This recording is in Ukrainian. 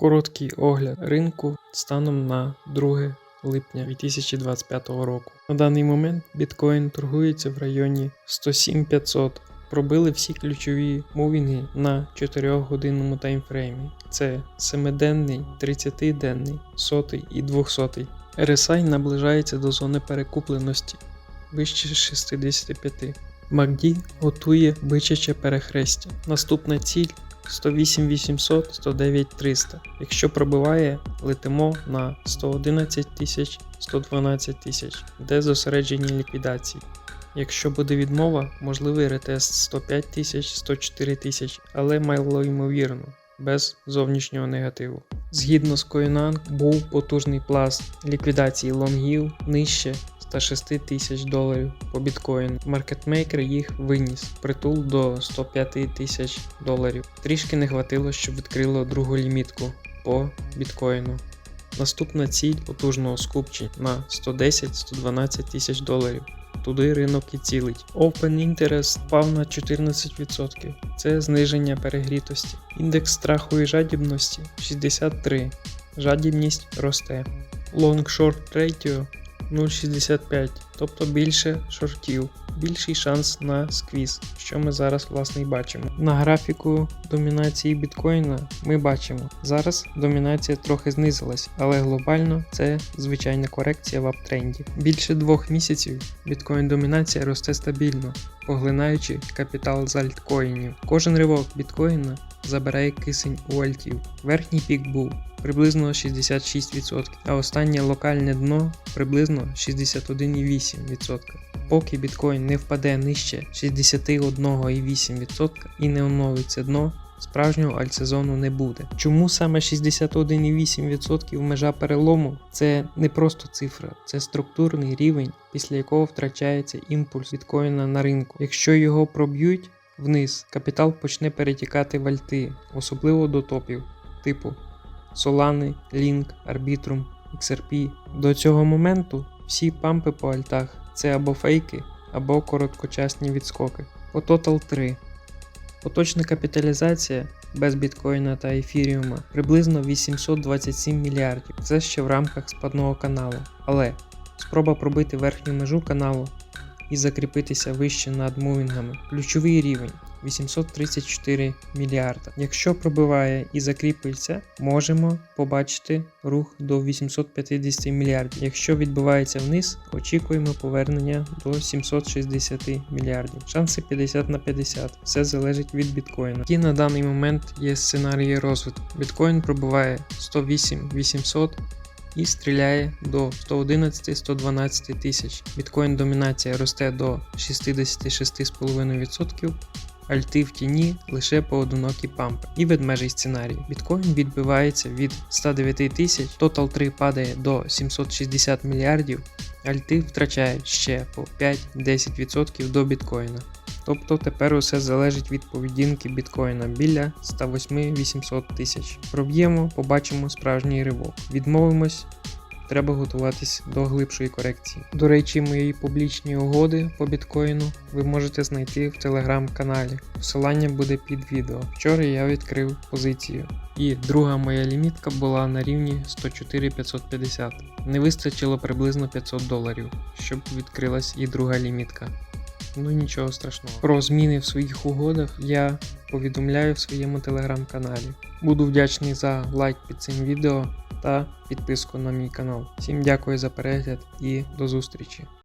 Короткий огляд ринку станом на 2 липня 2025 року. На даний момент біткоін торгується в районі 107 500. Пробили всі ключові мувінги на 4-годинному таймфреймі. Це 7-денний, 30-денний, 100 і 200. RSI наближається до зони перекупленості вище 65. MACD готує бичаче перехрестя. Наступна ціль 108 800, 109 300. Якщо пробиває, летимо на 111 тисяч, 112 тисяч, де зосереджені ліквідації. Якщо буде відмова, можливий ретест 105 тисяч, 104 тисяч, але мало ймовірно, без зовнішнього негативу. Згідно з Coinank, був потужний пласт ліквідації лонгів нижче 106 тисяч доларів по біткоїну. Маркетмейкер їх виніс притул до 105 тисяч доларів. Трішки не хватило, щоб відкрило другу лімітку по біткоїну. Наступна ціль потужного скупчення на 110-112 тисяч доларів. Туди ринок і цілить. Open Interest впав на 14%. Це зниження перегрітості. Індекс страху і жадібності 63. Жадібність росте. Long Short Ratio 0,65, тобто більше шортів, більший шанс на сквіз, що ми зараз власне і бачимо. На графіку домінації біткоїна ми бачимо, зараз домінація трохи знизилась, але глобально це звичайна корекція в аптренді. Більше двох місяців біткоін домінація росте стабільно, поглинаючи капітал з альткоїнів. Кожен ривок біткоїна забирає кисень у альтів. Верхній пік був приблизно 66%, а останнє локальне дно приблизно 61,8%. Поки біткоін не впаде нижче 61,8% і не оновить це дно, справжнього альтсезону не буде. Чому саме 61,8% межа перелому? Це не просто цифра, це структурний рівень, після якого втрачається імпульс біткоїна на ринку. Якщо його проб'ють вниз, капітал почне перетікати в альти, особливо до топів, типу Solana, Link, Arbitrum, XRP. До цього моменту всі пампи по альтах це або фейки, або короткочасні відскоки. По Total 3. Поточна капіталізація без біткоїна та ефіріума приблизно 827 мільярдів. Це ще в рамках спадного каналу. Але спроба пробити верхню межу каналу і закріпитися вище над мувінгами. Ключовий рівень 834 мільярда. Якщо пробиває і закріпиться, можемо побачити рух до 850 мільярдів. Якщо відбувається вниз, очікуємо повернення до 760 мільярдів. Шанси 50 на 50. Все залежить від біткоїна. Які на даний момент є сценарії розвитку. Біткоін пробиває 108 800 і стріляє до 111-112 тисяч. Біткоін домінація росте до 66,5%. Альти в тіні лише поодинокі пампи. І ведмежий сценарій. Біткоін відбивається від 109 тисяч, Total 3 падає до 760 мільярдів, альти втрачають ще по 5-10% до біткоїна. Тобто тепер усе залежить від поведінки біткоїна біля 108-800 тисяч. Проб'ємо, побачимо справжній ривок. Відмовимось, треба готуватись до глибшої корекції. До речі, мої публічні угоди по біткоїну ви можете знайти в телеграм-каналі. Посилання буде під відео. Вчора я відкрив позицію. І друга моя лімітка була на рівні 104 550. Не вистачило приблизно 500 доларів, щоб відкрилась і друга лімітка. Ну нічого страшного. Про зміни в своїх угодах я повідомляю в своєму телеграм-каналі. Буду вдячний за лайк під цим відео та підписку на мій канал. Всім дякую за перегляд і до зустрічі!